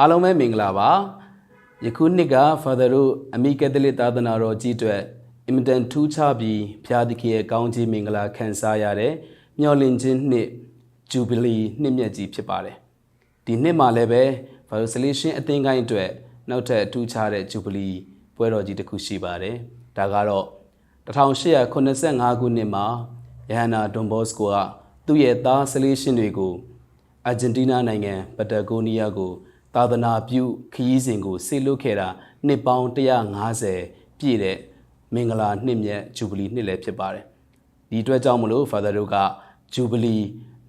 အားလုံးပဲမင်္ဂလာပါယခုနှစ်က Father တို့အမိကက်သလစ်သာသနာတော်ကြီးအတွက်အင်မတန်ထူးခြားပြီးဖျားသခင်ရဲ့ကောင်းချီးမင်္ဂလာခံစားရတဲ့မျှော်လင့်ခြင်းနှစ်ဂျူဘလီနှစ်မြတ်ကြီးဖြစ်ပါတယ်ဒီနှစ်မှာလည်းပဲ Father Solution အသင်းကိုင်းအတွက်နောက်ထပ်ထူးခြားတဲ့ဂျူဘလီပွဲတော်ကြီးတစ်ခုရှိပါတယ်ဒါကတော့1885ခုနှစ်မှာယဟန္နာဒွန်ဘော့စကိုကသူ့ရဲ့သား Solution တွေကိုအာဂျင်တီးနားနိုင်ငံပတဂိုနီးယားကို သာသနာပြုခရီးစဉ်ကိုဆေလွတ်ခဲ့တာနှစ်ပေါင်း150ပြည့်တဲ့မင်္ဂလာနှစ်မြတ်ဂျူဘလီနှစ်လည်းဖြစ်ပါတယ်။ဒီအတွက်ကြောင့်မလို့ Father တို့ကဂျူဘလီ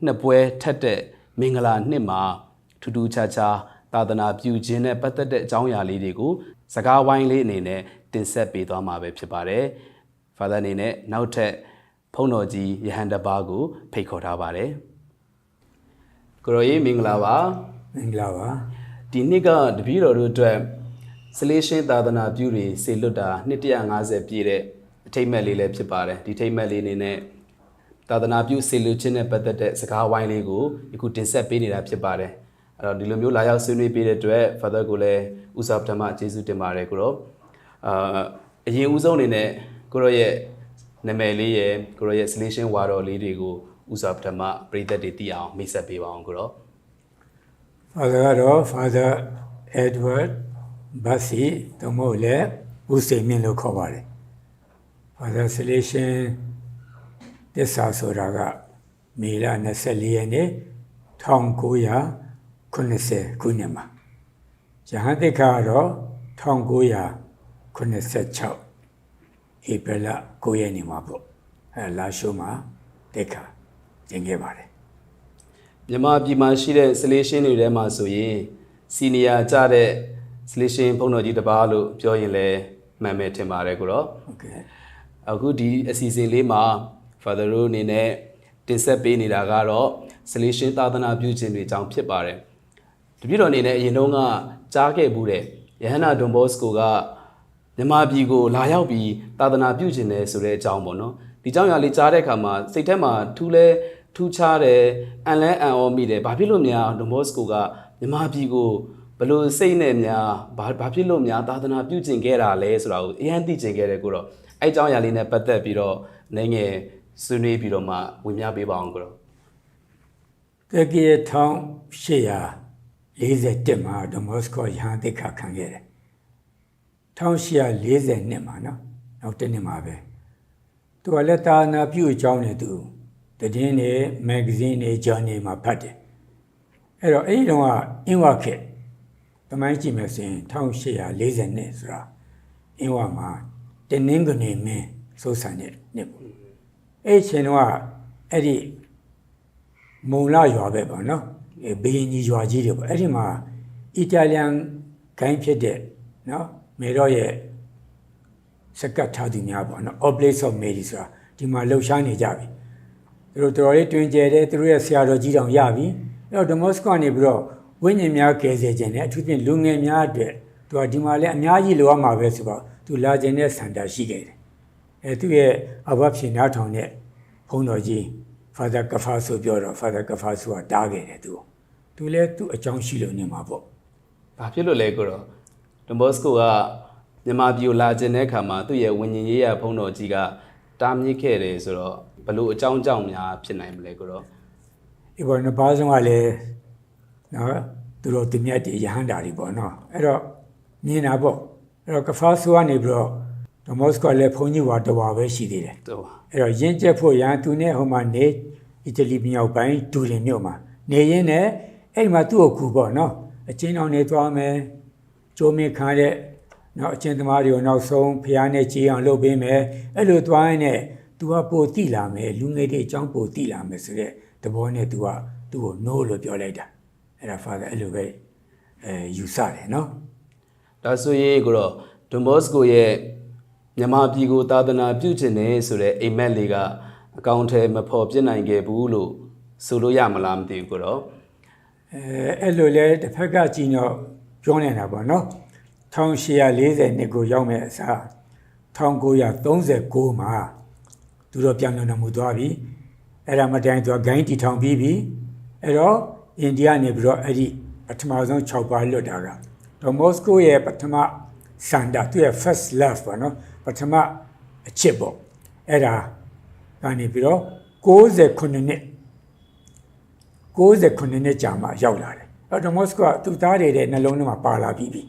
နှစ်ပွဲထက်တဲ့မင်္ဂလာနှစ်မှာထူးထူးခြားခြားသာသနာပြုခြင်းနဲ့ပတ်သက်တဲ့အကြောင်းအရာလေးတွေကိုစကားဝိုင်းလေးအနေနဲ့တင်ဆက်ပေးသွားမှာပဲဖြစ်ပါတယ်။ Father အနေနဲ့နောက်ထပ်ဖုန်းတော်ကြီးယဟန်တပါးကိုဖိတ်ခေါ်ထားပါတယ်။ကိုရောကြီးမင်္ဂလာပါမင်္ဂလာပါ ဒီနှစ်ကတပည့်တော်တို့အတွက်ဆလေးရှင်းသာသနာပြုတွေစေလွတ်တာနှစ်150ပြည့်တဲ့အထိမ့်မဲ့လေးလည်းဖြစ်ပါတယ်ဒီထိမ့်မဲ့လေးအနေနဲ့သာသနာပြုစေလွတ်ခြင်းနဲ့ပတ်သက်တဲ့စကားဝိုင်းလေးကိုယခုတင်ဆက်ပေးနေတာဖြစ်ပါတယ်အဲ့တော့ဒီလိုမျိုးလာရောက်ဆွေးနွေးပေးတဲ့အတွက် Father ကိုလည်းဥစားပထမကျေးဇူးတင်ပါတယ်ကိုရောအာအရင်ဦးဆုံးအနေနဲ့ကိုရောရဲ့နာမည်လေးရယ်ကိုရောရဲ့ solution ဝါတော်လေးတွေကိုဥစားပထမပြည်သက်တွေသိအောင်မိတ်ဆက်ပေးပါအောင်ကိုရော Father ကတော့ Father Edward Bassi တို့မို့လဲဦးစိန်မြင့်လို့ခေါ်ပါတယ် Father Selection တစ္ဆာဆိုတာကမေလ24ရက်နေ့1990ခုနှစ်မှာယဟန်တိခါကတော့1986ဧပြီလ9ရက်နေ့မှာပေါ့အဲလာရှိုးမှာတိခါကျင်းခဲ့ပါတယ် မြန်မာပြည်မှာရှိတဲ့ solution တွေထဲမှာဆိုရင်စီနီယာကြတဲ့ solution ဘုံတော်ကြီးတစ်ပါးလို့ပြောရင်လည်းမှန်မယ်ထင်ပါတယ်ကိုတော့ဟုတ်ကဲ့အခုဒီအစီအစဉ်လေးမှာ Father တို့အနေနဲ့တင်ဆက်ပေးနေတာကတော့ solution သာသနာပြုခြင်းတွေအကြောင်းဖြစ်ပါတယ်တပြည့်တော်အနေနဲ့အရင်တုန်းကကြားခဲ့မှုတဲ့ယဟန္နာဒွန်ဘော့စကိုကမြန်မာပြည်ကိုလာရောက်ပြီးသာသနာပြုခြင်းတယ်ဆိုတဲ့အကြောင်းပေါ့နော်ဒီအကြောင်းအရာလေးကြားတဲ့အခါမှာစိတ်ထဲမှာထူးလဲ ထူးခြားတယ်အန်လဲအန်အောမိတယ်ဘာဖြစ်လို့များဒွန်ဘော့စကိုကမြန်မာပြည်ကိုဘယ်လို့စိတ်နဲ့များဘာဘာဖြစ်လို့များသာသနာပြုခြင်းခဲ့တာလဲဆိုတာကိုအရင်သိခြင်းခဲ့တယ်ကိုတော့အဲအကြောင်းအရာလေးနဲ့ပတ်သက်ပြီးတော့နိုင်ငယ်ဆွေးနွေးပြီးတော့မှဝင်ပြပေးပါအောင်ကိုတော့တက္ကရာ1841မှာဒမော့စကိုယဟန်တိခါခံခဲ့တယ်1840မှာနော်နောက်တစ်နှစ်မှာပဲသူကလက်တာနာပြုအကြောင်းနဲ့သူ တည်င်းနေမဂ္ဂဇင်းတွေဂျာနယ်မှာဖတ်တယ်အဲ့တော့အဲ့ဒီတော့ကအင်းဝခေတ်တမိုင်းကြည့်မယ်ဆိုရင်1840နှစ်ဆိုတာအင်းဝမှာတင်းနှင်းကနေမင်းစိုးစံတဲ့နှစ်ပေါ့အဲ့ဒီအချိန်တော့အဲ့ဒီမုံလာရွာပဲပေါ့နော်အဲဘေးရင်ကြီးရွာကြီးတွေပေါ့အဲ့ဒီမှာအီတာလျန်ဂိုင်းဖြစ်တဲ့နော်မေတော့ရဲ့စကတ်ထားသူများပေါ့နော် Oblate of Mary ဆိုတာဒီမှာလှုပ်ရှားနေကြပြီ သူတို့တော်တော်လေးတွင်ကျယ်တယ်သူတို့ရဲ့ဆရာတော်ကြီးတောင်ရပြီအဲ့တော့ Demos ကနေပြီးတော့ဝိညာဉ်များကယ်ဆယ်ခြင်းနဲ့အထူးဖြင့်လူငယ်များအတွက်သူကဒီမှာလည်းအများကြီးလိုအပ်မှာပဲဆိုတော့သူလာခြင်းနဲ့စံတာရှိခဲ့တယ်အဲသူ့ရဲ့အဘဖြစ်နားထောင်တဲ့ဘုန်းတော်ကြီး Father ကဖာဆိုပြောတော့ Father ကဖာဆိုတာတားခဲ့တယ်သူသူလည်းသူ့အကြောင်းရှိလို့နေမှာပေါ့ဘာဖြစ်လို့လဲကိုတော့ဒွန်ဘော့စကိုကမြန်မာပြည်ကိုလာခြင်းတဲ့အခါမှာသူ့ရဲ့ဝิญဉ်ရေးရဖုံးတော်ကြီးကတားမြစ်ခဲ့တယ်ဆိုတော့ ဘလို့အကြောင်းကြောင့်များဖြစ်နိုင်မလဲကိုတော့ဒီပေါ်နှစ်ပါးဆုံးကလည်းနော်သူတို့တင်မြတ်တွေရဟန္တာတွေပေါ့နော်အဲ့တော့မြင်တာပေါ့အဲ့တော့ကဖာဆိုကနေပြီးတော့ဒမော့စကလည်းဘုန်းကြီးဝါတော်ပဲရှိသေးတယ်တော့အဲ့တော့ရင်းကျက်ဖို့ရန်သူနဲ့ဟိုမှာနေအီတလီမြောက်ပိုင်းဒူရင်မြို့မှာနေရင်းနဲ့အဲ့ဒီမှာသူ့ကိုကူပေါ့နော်အချင်းတော်နေသွားမယ်ကျိုးမင်းခါတဲ့နော်အချင်းသမားတွေကိုနောက်ဆုံးဖះနဲ့ကြေးအောင်လုပ်ပေးမယ်အဲ့လိုသွားရင် လည်း तू ကပိုတိလာမယ်လူငယ်တွေအကြောင်းပိုတိလာမယ်ဆိုတဲ့သဘောနဲ့ तू ကသူ့ကို no လို့ပြောလိုက်တာအဲ့ဒါ father အဲ့လိုပဲအဲယူဆတယ်နော်ဒါဆိုရင်ကိုတော့ဒွန်ဘော့စကိုရဲ့မြန်မာပြည်ကိုသာသနာပြုခြင်းတယ်ဆိုတဲ့အိမ်မက်လေးကအကောင့်ထဲမဖော်ပြနိုင်ခဲ့ဘူးလို့ဆိုလို့ရမလားမသိဘူးကိုတော့အဲအဲ့လိုလဲတစ်ဖက်ကကြည့်တော့ပြောနေတာပေါ့နော်1840နှစ်ကိုရောက်မဲ့အစား1939မှာ သူတို့ပြန်လည်တော်မူသွားပြီအဲ့ဒါမတိုင်သူကဂိုင်းတီထောင်ပြီးပြီအဲ့တော့အိန္ဒိယနေပြီးတော့အဲ့ဒီပထမဆုံး6ပါးလွတ်တာကဒေါ်မော့စကိုရဲ့ပထမစန္ဒသူရဲ့ first love ပေါ့နော်ပထမအချစ်ပေါ့အဲ့ဒါကနေပြီးတော့69နှစ်69နှစ်ကြာမှရောက်လာတယ်အဲ့တော့ဒေါ်မော့စကိုကသူ့သားတွေတဲ့နှလုံးထဲမှာပါလာပြီးပြီ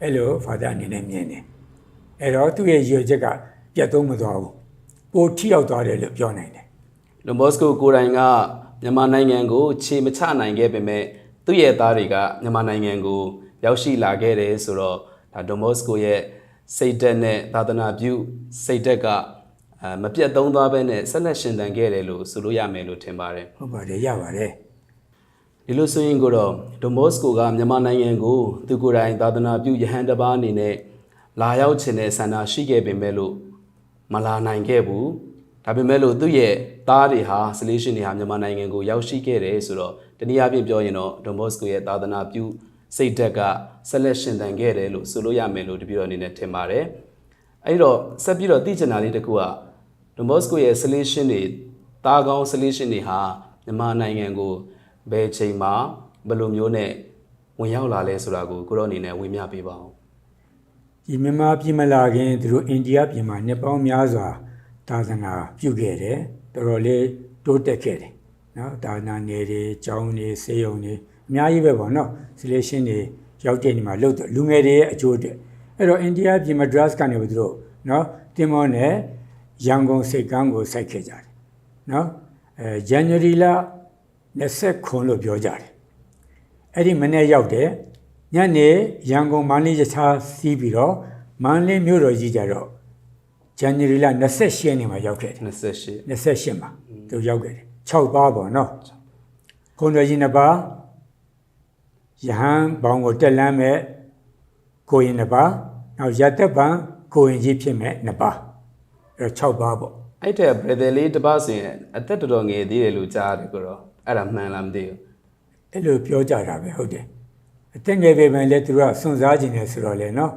အဲ့လို father အနေနဲ့မြင်တယ်အဲ့တော့သူ့ရဲ့ရည်ရွယ်ချက်ကပြတ်သုံးမသွားဘူး ပိုထိရောက်သွားတယ်လို့ပြောနိုင်တယ်လွန်ဘော့စကိုကိုယ်တိုင်ကမြန်မာနိုင်ငံကိုခြေမချနိုင်ခဲ့ပေမဲ့သူ့ရဲ့သားတွေကမြန်မာနိုင်ငံကိုရောက်ရှိလာခဲ့တယ်ဆိုတော့ဒါဒွန်ဘော့စကိုရဲ့စိတ်သက်နဲ့သာသနာပြုစိတ်သက်ကအဲမပြတ်သုံးသွားဘဲနဲ့ဆက်လက်ရှင်သန်ခဲ့တယ်လို့ဆိုလို့ရမယ်လို့ထင်ပါတယ်ဟုတ်ပါတယ်ရပါတယ်ဒီလိုဆိုရင်ကိုတော့ဒွန်ဘော့စကိုကမြန်မာနိုင်ငံကိုသူကိုယ်တိုင်သာသနာပြုယဟန်တစ်ပါးအနေနဲ့လာရောက်ခြင်းတဲ့ဆန္ဒရှိခဲ့ပေမဲ့လို့ မလာနိုင်ခဲ့ဘူးဒါပေမဲ့လို့သူ့ရဲ့သားတွေဟာစလေးရှင်တွေဟာမြန်မာနိုင်ငံကိုရောက်ရှိခဲ့တယ်ဆိုတော့တနည်းအားဖြင့်ပြောရင်တော့ဒွန်ဘော့စကိုရဲ့သာသနာပြုစိတ်ဓာတ်ကဆက်လက်ရှင်သန်ခဲ့တယ်လို့ဆိုလို့ရမယ်လို့တပည့်တော်အနေနဲ့ထင်ပါတယ်အဲ့တော့ဆက်ပြီးတော့သိချင်တာလေးတစ်ခုကဒွန်ဘော့စကိုရဲ့စလေးရှင်တွေသားကောင်းစလေးရှင်တွေဟာမြန်မာနိုင်ငံကိုဘယ်ချိန်မှာဘယ်လိုမျိုးနဲ့ဝင်ရောက်လာလဲဆိုတာကိုကိုရောအနေနဲ့ဝေမျှပေးပါဦး ဒီမြန်မာပြည်မလာခင်သူတို့အိန္ဒိယပြည်မှာနှစ်ပေါင်းများစွာသာသနာပြုခဲ့တယ်တော်တော်လေးတိုးတက်ခဲ့တယ်နော်ဒါနာနယ်တွေကျောင်းတွေဆေးရုံတွေအများကြီးပဲပေါ့နော်ဆီလေရှင်တွေရောက်တဲ့နေမှာလို့လူငယ်တွေရဲ့အကျိုးအတွက်အဲ့တော့အိန္ဒိယပြည်မဒရက်စ်ကနေပြီးသူတို့နော်တင်မောနဲ့ရန်ကုန်စိတ်ကမ်းကိုစိုက်ခဲ့ကြတယ်နော်အဲဇန်နဝါရီလ29လို့ပြောကြတယ်အဲ့ဒီမနေ့ရောက်တယ် ညနေရန်ကုန်မန္တလေးရထားစီးပြီးတော့မန္တလေးမြို့တော်ကြီးကြတော့ဇန်နဝါရီလ28ရက်နေ့မှာရောက်ခဲ့တယ်28 28မှာသူရောက်ခဲ့တယ်6ပါးပေါ့နော်ခွန်တော်ကြီးနှစ်ပါးယဟန်ဘောင်ကိုတက်လမ်းမဲ့ကိုရင်နှစ်ပါးနောက်ရသက်ပံကိုရင်ကြီးဖြစ်မဲ့နှစ်ပါးအဲ့တော့6ပါးပေါ့အဲ့တဲ့ brother လေးတစ်ပါးဆိုရင်အသက်တော်တော်ငယ်သေးတယ်လို့ကြားရတယ်ကိုရောအဲ့ဒါမှန်လားမသိဘူးအဲ့လိုပြောကြတာပဲဟုတ်တယ် အသက်ငယ်ပေမဲ့လည်းသူတို့ကစွန့်စားခြင်းနဲ့ဆိုတော့လေနော်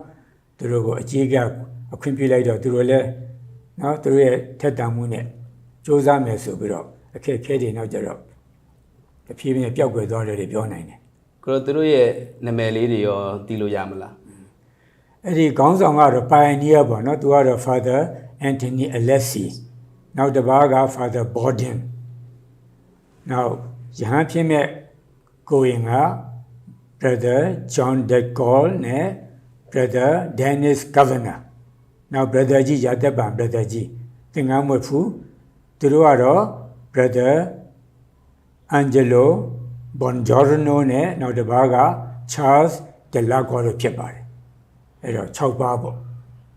သူတို့ကိုအကြီးကအခွင့်ပြုလိုက်တော့သူတို့လည်းနော်သူတို့ရဲ့ထက်တန်မှုနဲ့စ조사မယ်ဆိုပြီးတော့အခက်အခဲတွေနောက်ကြတော့တဖြည်းဖြည်းပျောက်ကွယ်သွားတယ်လို့ပြောနိုင်တယ်ကိုရောသူတို့ရဲ့နာမည်လေးတွေရောသိလို့ရမလားအဲ့ဒီခေါင်းဆောင်ကတော့ pioneer ပေါ့နော်သူကတော့ Father Anthony Alessi နောက်တစ်ပါးက Father Borden နောက်ယဟန်ဖြစ်မဲ့ကိုရင်က Brother John De Gaulle နဲ့ Brother Dennis Governor နောက် Brother ကြီးရသက်ပံ Brother ကြီးသင်္ကန်းမွေဖူးသူတို့ကတော့ Brother Angelo Bongiorno နဲ့နောက်တစ်ပါးက Charles Delago တို့ဖြစ်ပါတယ်အဲ့တော့6ပါးပေါ့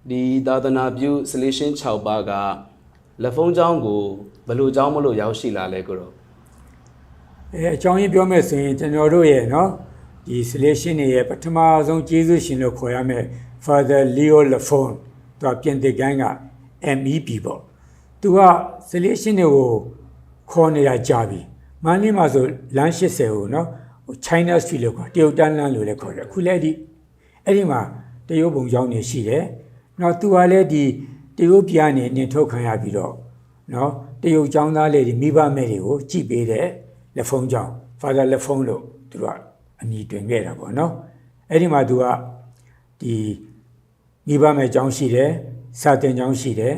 ဒီသာသနာပြုစလေးရှင်း6ပါးကလက်ဖုံးเจ้าကိုဘယ်လိုเจ้าမလို့ရောက်ရှိလာလဲကိုရော အဲအကြောင်းရင်းပြောမယ်ဆိုရင်ကျွန်တော်တို့ရဲ့เนาะ ဒီ selection တွေရဲ့ပထမဆုံးကျေးဇူးရှင်လို့ခေါ်ရမယ် Father Leo Lafon သူကပြင်သစ်ကိုင်းက MEP ပေါ့သူက selection တွေကိုခေါ်နေတာကြာပြီမန္တလေးမှာဆိုလမ်း80ကိုနော်ဟို China Street လို့ခေါ်တရုတ်တန်းလမ်းလို့လည်းခေါ်တယ်အခုလည်းဒီအဲ့ဒီမှာတရုတ်ဘုံကြောင်းနေရှိတယ်နော်သူကလည်းဒီတရုတ်ပြားနေနေထုတ်ခံရပြီးတော့နော်တရုတ်ကျောင်းသားလေးတွေမိဘမဲ့တွေကိုကြည့်ပေးတယ်လက်ဖုန်းကြောင်း Father လက်ဖုန်းလို့သူတို့က အမည်တွင်ခဲ့တာပေါ့နော်အဲ့ဒီမှာသူကဒီမိဘမဲ့ကျောင်းရှိတယ်စာတင်ကျောင်းရှိတယ်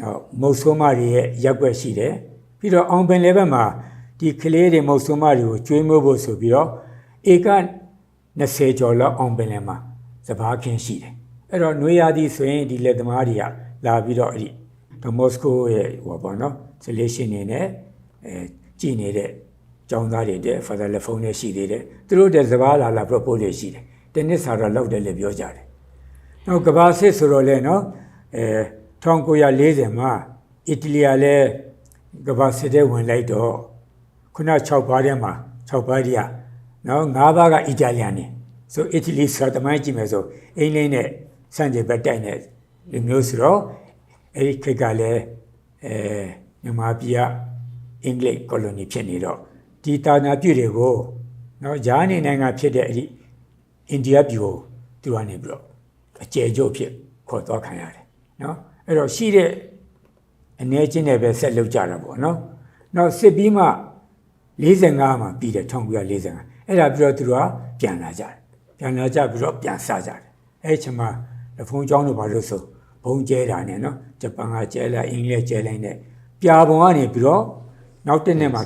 နောက်မုတ်ဆိုးမတွေရဲ့ရက်ွက်ရှိတယ်ပြီးတော့အောင်ပင်လည်းဘက်မှာဒီကလေးတွေမုတ်ဆိုးမတွေကိုကျွေးမွေးဖို့ဆိုပြီးတော့ဧက20ကျော်လောက်အောင်ပင်လည်းမှာစဘာခင်းရှိတယ်အဲ့တော့နွေရာသီဆိုရင်ဒီလက်သမားတွေကလာပြီးတော့အဲ့ဒီဒမော့စကိုရဲ့ဟိုပါပေါ့နော်ဆလေရှင်နေနဲ့အဲကြည်နေတဲ့ ကျောင်းသားတွေတဲ့ဖာသာလက်ဖုန်းနဲ့ရှိသေးတယ်သူတို့တဲ့စဘာလာလာ propose တွေရှိတယ်တနစ်စာတော့လောက်တယ်လို့ပြောကြတယ်နောက်ကဘာစစ်ဆိုတော့လဲနော်အဲ1940မှာအီတလီကလည်းကဘာစစ်တဲ့ဝင်လိုက်တော့ခုန6ပါးထဲမှာ6ပါးတည်းကနော်9ပါးကအီတာလီယန်နေဆိုအီတလီဆိုတမိုင်းကြည့်မယ်ဆိုအင်္ဂလိပ်နဲ့စံကြေဘက်တိုက်နေလူမျိုးဆိုတော့အဲ့ဒီခေတ်ကလည်းအဲမြန်မာပြည်ကအင်္ဂလိပ်ကိုလိုနီဖြစ်နေတော့ ဒီတာနာပြည့်တွေကိုနော်ဂျာနေနိုင်ငံဖြစ်တဲ့အဲ့ဒီအိန္ဒိယပြည်ကိုသူကနေပြီးတော့အကျယ်ကျုပ်ဖြစ်ခေါ်သွားခံရတယ်နော်အဲ့တော့ရှိတဲ့အနေချင်းနဲ့ပဲဆက်လုပ်ကြတာပေါ့နော်နောက်စစ်ပြီးမှ45မှာပြီးတယ်1945အဲ့ဒါပြီးတော့သူတို့ကပြန်လာကြတယ်ပြန်လာကြပြီးတော့ပြန်စကြတယ်အဲ့ချိန်မှာလဖုံးကျောင်းတို့ဘာလို့ဆိုဘုံကျဲတာနဲ့နော်ဂျပန်ကကျဲလိုက်အင်္ဂလိပ်ကျဲလိုက်နဲ့ပြာပုံကနေပြီးတော့နောက်တစ်နှစ်မှာ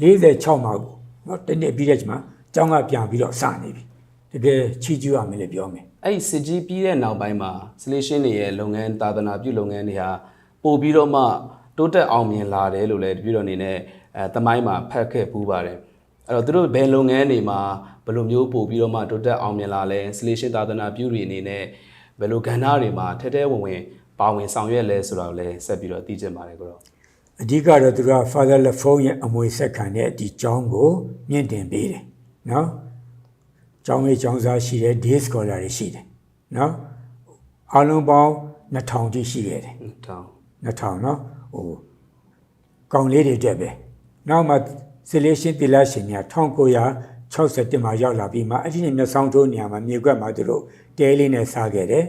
1946မှာနော်တစ်နှစ်ပြီးတဲ့ချိန်မှာကျောင်းကပြန်ပြီးတော့စနေပြီတကယ်ချီးကျူးရမယ်လို့ပြောမယ်အဲ့ဒီစစ်ကြီးပြီးတဲ့နောက်ပိုင်းမှာ solution တွေရဲ့လုပ်ငန်းသာသနာပြုလုပ်ငန်းတွေဟာပို့ပြီးတော့မှတိုးတက်အောင်မြင်လာတယ်လို့လည်းတပြည့်တော်အနေနဲ့အဲတမိုင်းမှာဖတ်ခဲ့ပူးပါတယ်အဲ့တော့သူတို့ဘယ်လုပ်ငန်းတွေမှာဘယ်လိုမျိုးပို့ပြီးတော့မှတိုးတက်အောင်မြင်လာလဲ solution သာသနာပြုတွေအနေနဲ့ဘယ်လိုကဏ္ဍတွေမှာထဲထဲဝင်ဝင်ပါဝင်ဆောင်ရွက်လဲဆိုတာကိုလည်းဆက်ပြီးတော့သိချင်ပါတယ်ကိုတော့ အဓိကတော့သူက Father Lafon ရဲ့အမွေဆက်ခံတဲ့ဒီကျောင်းကိုမြင့်တင်ပေးတယ်နော်ကျောင်းလေးကျောင်းသားရှိတယ် day scholar တွေရှိတယ်နော်အားလုံးပေါင်း2000တိရှိခဲ့တယ်ထောင်2000နော်ဟိုကောင်လေးတွေတက်ပဲနောက်မှ selection တိလရှင်များ1961မှာရောက်လာပြီးမှအဲ့ဒီနေ့မျက်စောင်းထိုးနေရာမှာမြေကွက်မှာသူတို့တဲလေးနဲ့စားခဲ့တယ်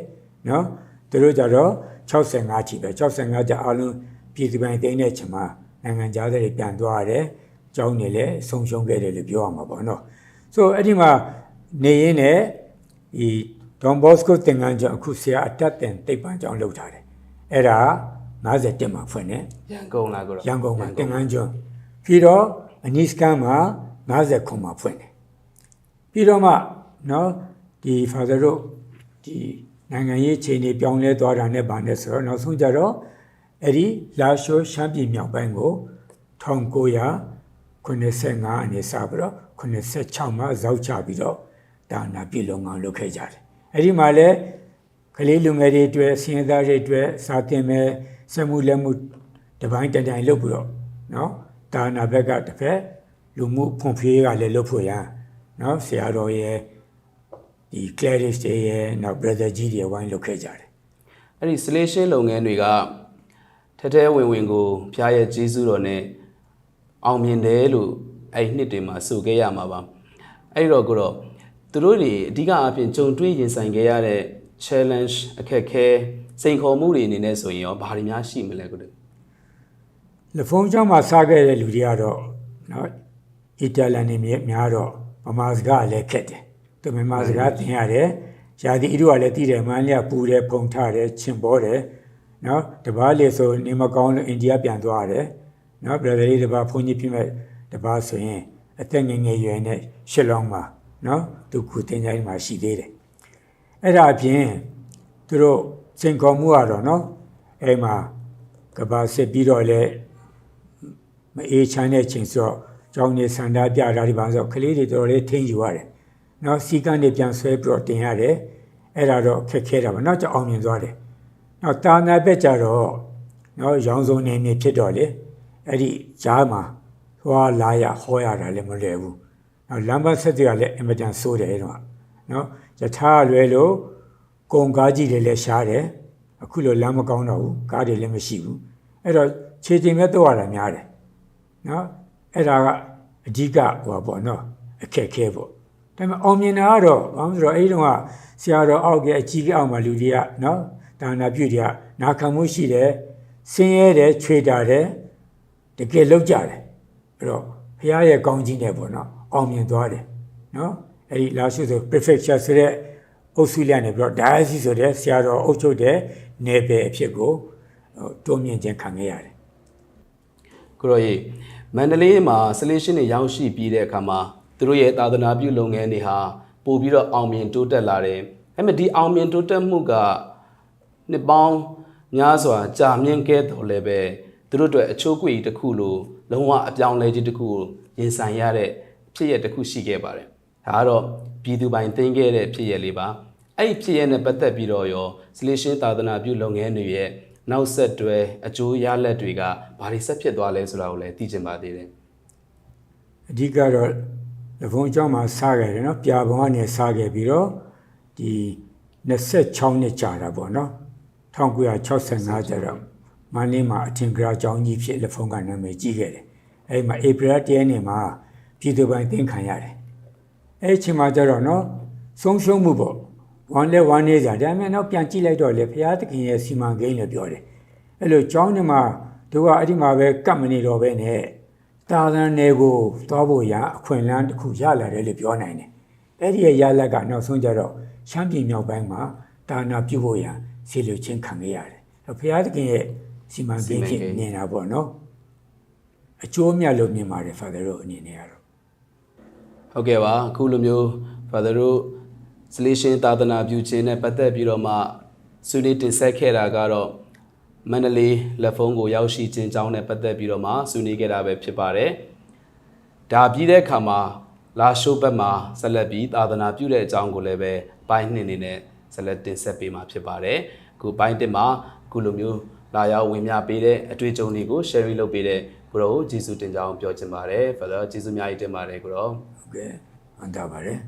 နော်သူတို့ကြတော့65ချီပဲ65ကျအားလုံး ပြည်သူပိုင်သိမ်းတဲ့ချိန်မှာနိုင်ငံသားတွေပြန်သွားရတယ်။ကျောင်းတွေလည်းဆုံးရှုံးခဲ့တယ်လို့ပြောရမှာပေါ့နော်။ဆိုအဲ့ဒီမှာနေရင်းနဲ့ဒီဒွန်ဘော့စကိုသင်္ကန်းကျောင်းအခုဆရာအတက်တင်တိတ်ပန်းကျောင်းလုပ်ထားတယ်။အဲ့ဒါ51မှာဖွင့်တယ်။ရန်ကုန်လားကိုရန်ကုန်မှာသင်္ကန်းကျောင်းပြီးတော့အနီးစကမ်းမှာ59မှာဖွင့်တယ်။ပြီးတော့မှနော်ဒီဖာဇာတို့ဒီနိုင်ငံရေးခြေအနေပြောင်းလဲသွားတာနဲ့ဗာနဲ့ဆိုတော့နောက်ဆုံးကြတော့ အဲ့ဒီလာရှောရှမ်းပြည်မြောက်ပိုင်းကို1985အနှစ်စပြီးတော့86မှာဇောက်ချပြီးတော့ဒါနာပြည်လုံးအောင်လုပ်ခဲ့ကြတယ်အဲ့ဒီမှာလည်းကလေးလူငယ်တွေအတွက်ဆင်းရဲသားတွေအတွက်စာသင်မဲ့ဆက်မှုလက်မှုတပိုင်းတန်တိုင်လုပ်ပြီးတော့နော်ဒါနာဘက်ကတစ်ဖက်လူမှုဖွံ့ဖြိုးရေးကလည်းလုပ်ဖို့ရန်နော်ဆရာတော်ရဲ့ဒီ clerics တွေရဲ့နောက် brother ကြီးတွေဝိုင်းလုပ်ခဲ့ကြတယ်အဲ့ဒီ selection လုပ်ငန်းတွေက ထဲထဲဝင်ဝင်ကိုဖျားရဲ့ဂျေဇုတော်နဲ့အောင်မြင်တယ်လို့အဲ့နှစ်တွေမှာဆိုခဲ့ရမှာပါအဲ့တော့ကိုတော့သူတို့တွေအဓိကအားဖြင့်ကြုံတွေ့ရင်ဆိုင်ခဲ့ရတဲ့ challenge အခက်ခဲစိန်ခေါ်မှုတွေအနေနဲ့ဆိုရင်ရောဘာတွေများရှိမလဲကိုတို့လေဖုန်းကြောင့်မှာစားခဲ့တဲ့လူတွေကတော့နော်အီတလန်နေမြဲများတော့ဗမာစကားလည်းခက်တယ်သူမြန်မာစကားသင်ရတယ်ရာသီအီတို့ကလည်းတည်တယ်မန်းလျပူတယ်ဖုန်ထတယ်ချင်ပေါ်တယ် နော်တပားလေဆိုနေမကောင်းလို့အိန္ဒိယပြန်သွားရတယ်နော်ဘရဒါလေးတပားဘုန်းကြီးပြိမဲ့တပားဆိုရင်အသက်ငယ်ငယ်ရွယ်နဲ့ရှစ်လောင်းမှာနော်သူခုတင်ကြိုင်းမှာရှိသေးတယ်အဲ့ဒါအပြင်သူတို့စိန်ခေါ်မှုကတော့နော်အဲ့မှာကဘာစစ်ပြီးတော့လဲမအေးချမ်းတဲ့ချိန်ဆိုတော့ကြောင်းနေဆန္ဒပြတာဒီပါဆိုကလေးတွေတော်တော်လေးထင်းယူရတယ်နော်စီကန်းတွေပြန်ဆွဲပြီးတော့တင်ရတယ်အဲ့ဒါတော့ခက်ခဲတာပါနော်ကြောင်းအောင်မြင်သွားတယ် နောက်တာနာဘက်ကြတော့နောက်ရောင်စုံနေနေဖြစ်တော့လေအဲ့ဒီကြားမှာသွားလာရဟောရတာလည်းမလွယ်ဘူး။နောက်လမ်းမဆက်တွေကလည်းအင်မတန်ဆိုးတယ်အဲ့တော့နော်ယထာလွယ်လို့ကုံကားကြီးတွေလည်းရှားတယ်။အခုလိုလမ်းမကောင်းတော့ဘူးကားတွေလည်းမရှိဘူး။အဲ့တော့ခြေတင်မဲ့တော့ရတာများတယ်။နော်အဲ့ဒါကအဓိကဟိုပါပေါ့နော်အခက်ခဲပေါ့ဒါပေမဲ့အောင်မြင်တာကတော့ဘာလို့လဲဆိုတော့အဲ့ဒီတော့ကဆရာတော်အောက်ကအကြီးကအောက်မှာလူတွေကနော် ဒါနာပြုတွေကနာခံမှုရှိတယ်ဆင်းရဲတယ်ခြွေတာတယ်တကယ်လောက်ကြတယ်အဲ့တော့ဘုရားရဲ့ကောင်းကြီးနဲ့ပေါ့နော်အောင်မြင်သွားတယ်နော်အဲ့ဒီလာရှုဆို prefecture ဆိုတဲ့အုပ်စုလျက်နေပြီးတော့ diocese ဆိုတဲ့ဆရာတော်အုပ်ချုပ်တဲ့နယ်ပယ်အဖြစ်ကိုဟိုတွန်းမြင့်ခြင်းခံခဲ့ရတယ်ကိုရောရေမန္တလေးမှာ solution တွေရောက်ရှိပြီးတဲ့အခါမှာသူတို့ရဲ့သာသနာပြုလုပ်ငန်းတွေဟာပို့ပြီးတော့အောင်မြင်တိုးတက်လာတယ်။အဲ့မဲ့ဒီအောင်မြင်တိုးတက်မှုက နှစ်ပေါင်းများစွာကြာမြင့်ခဲ့တော်လည်းပဲသူတို့အတွက်အချိုးကွေတစ်ခုလိုလုံးဝအပြောင်းလဲခြင်းတစ်ခုကိုရင်ဆိုင်ရတဲ့ဖြစ်ရတစ်ခုရှိခဲ့ပါတယ်။ဒါကတော့ပြည်သူပိုင်သိမ်းခဲ့တဲ့ဖြစ်ရလေးပါ။အဲ့ဒီဖြစ်ရနဲ့ပတ်သက်ပြီးတော့ရော solution သာသနာပြုလုပ်ငန်းတွေရဲ့နောက်ဆက်တွဲအကျိုးရလဒ်တွေကဘာတွေဆက်ဖြစ်သွားလဲဆိုတာကိုလည်းသိချင်ပါသေးတယ်အဓိကတော့လဘုံကျောင်းမှာစားခဲ့တယ်နော်ပြာဘုံကနေစားခဲ့ပြီးတော့ဒီ26နှစ်ကြာတာပေါ့နော် 1965ကျတော့မန္တလေးမှာအထင်ကရာကျောင်းကြီးဖြစ်လဘုံကနာမည်ကြီးခဲ့တယ်အဲဒီမှာဧပြီလ10ရက်နေ့မှာပြည်သူပိုင်သိမ်းခံရတယ်အဲဒီအချိန်မှာကျတော့နော်ဆုံးရှုံးမှုပေါ့ဝမ်းလဲဝမ်းနေကြဒါပေမဲ့တော့ပြန်ကြည့်လိုက်တော့လေဘုရားသခင်ရဲ့စီမံကိန်းလို့ပြောတယ်အဲ့လိုကျောင်းထဲမှာတို့ကအဲ့ဒီမှာပဲကတ်မနေတော့ပဲနဲ့တာသန်နယ်ကိုသွားဖို့ရန်အခွင့်အလမ်းတစ်ခုရလာတယ်လို့ပြောနိုင်တယ်အဲ့ဒီရဲ့ရလက်ကနောက်ဆုံးကြတော့ရှမ်းပြည်မြောက်ပိုင်းမှာတာနာပြုဖို့ရ န်စီလူချင်းခံခဲ့ရတယ်ဘုရားသခင်ရဲ့စီမံကိန်းဖြစ်မြင်တာပေါ့နော်အကျိုးမြတ်လို့မြင်ပါတယ်ဖာသာတို့အနေနဲ့ကတော့ဟုတ်ကဲ့ပါအခုလိုမျိုး father တို့စလေးရှင်သာသနာပြုခြင်းနဲ့ပတ်သက်ပြီးတော့မှဆွေးနွေးတင်ဆက်ခဲ့တာကတော့မန္တလေးလက်ဖုံးကိုရောက်ရှိခြင်းကြောင်းနဲ့ပတ်သက်ပြီးတော့မှဆွေးနွေးခဲ့တာပဲဖြစ်ပါတယ်ဒါပြီးတဲ့အခါမှာလာရှိုးဘက်မှာဆက်လက်ပြီးသာသနာပြုတဲ့အကြောင်းကိုလည်းပဲပိုင်းနှစ်နေနဲ့ ဆက်လက်တင်ဆက်ပေးမှာဖြစ်ပါတယ်အခုပိုင်းတစ်မှာအခုလိုမျိုးလာရောက်ဝင်မြပေးတဲ့အတွေ့အကြုံတွေကို sharing လုပ်ပေးတဲ့ကိုရောကျေးဇူးတင်ကြောင်းပြောချင်ပါတယ် father ကျေးဇူးအများကြီးတင်ပါတယ်ကိုရောဟုတ်ကဲ့အန်တာပါတယ်